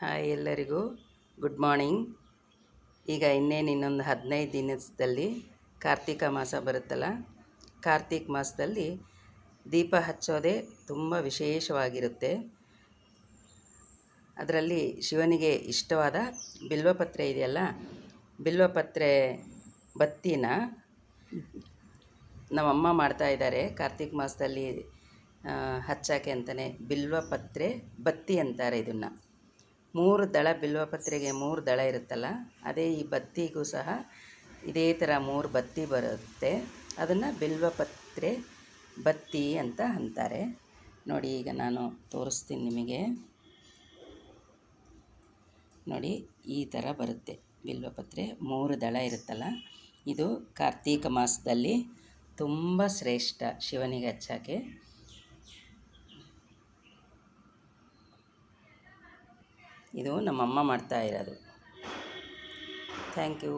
Hi ಎಲ್ಲರಿಗೂ good morning. ಈಗ ಇನ್ನೇನು ಇನ್ನೊಂದು ಹದಿನೈದು ದಿನದಲ್ಲಿ ಕಾರ್ತಿಕ ಮಾಸ ಬರುತ್ತಲ್ಲ, ಕಾರ್ತಿಕ್ ಮಾಸದಲ್ಲಿ ದೀಪ ಹಚ್ಚೋದೇ ತುಂಬ ವಿಶೇಷವಾಗಿರುತ್ತೆ. ಅದರಲ್ಲಿ ಶಿವನಿಗೆ ಇಷ್ಟವಾದ ಬಿಲ್ವಪತ್ರೆ ಇದೆಯಲ್ಲ, ಬಿಲ್ವಪತ್ರೆ ಬತ್ತಿನ ನಮ್ಮಮ್ಮ ಮಾಡ್ತಾ ಇದ್ದಾರೆ ಕಾರ್ತಿಕ್ ಮಾಸದಲ್ಲಿ ಹಚ್ಚೋಕ್ಕೆ ಅಂತಲೇ ಬಿಲ್ವಪತ್ರೆ ಬತ್ತಿ ಅಂತಾರೆ ಇದನ್ನು. ಮೂರು ದಳ ಬಿಲ್ವಪತ್ರೆಗೆ ಮೂರು ದಳ ಇರುತ್ತಲ್ಲ, ಅದೇ ಈ ಬತ್ತಿಗೂ ಸಹ ಇದೇ ಥರ ಮೂರು ಬತ್ತಿ ಬರುತ್ತೆ. ಅದನ್ನು ಬಿಲ್ವಪತ್ರೆ ಬತ್ತಿ ಅಂತ ಅಂತಾರೆ. ನೋಡಿ, ಈಗ ನಾನು ತೋರಿಸ್ತೀನಿ ನಿಮಗೆ. ನೋಡಿ, ಈ ಥರ ಬರುತ್ತೆ ಬಿಲ್ವಪತ್ರೆ ಮೂರು ದಳ ಇರುತ್ತಲ್ಲ, ಇದು ಕಾರ್ತೀಕ ಮಾಸದಲ್ಲಿ ತುಂಬ ಶ್ರೇಷ್ಠ ಶಿವನಿಗೆ ಹಚ್ಚೋಕ್ಕೆ ಇದು ನಮ್ಮಮ್ಮ ಮಾಡ್ತಾ ಇರೋದು. Thank you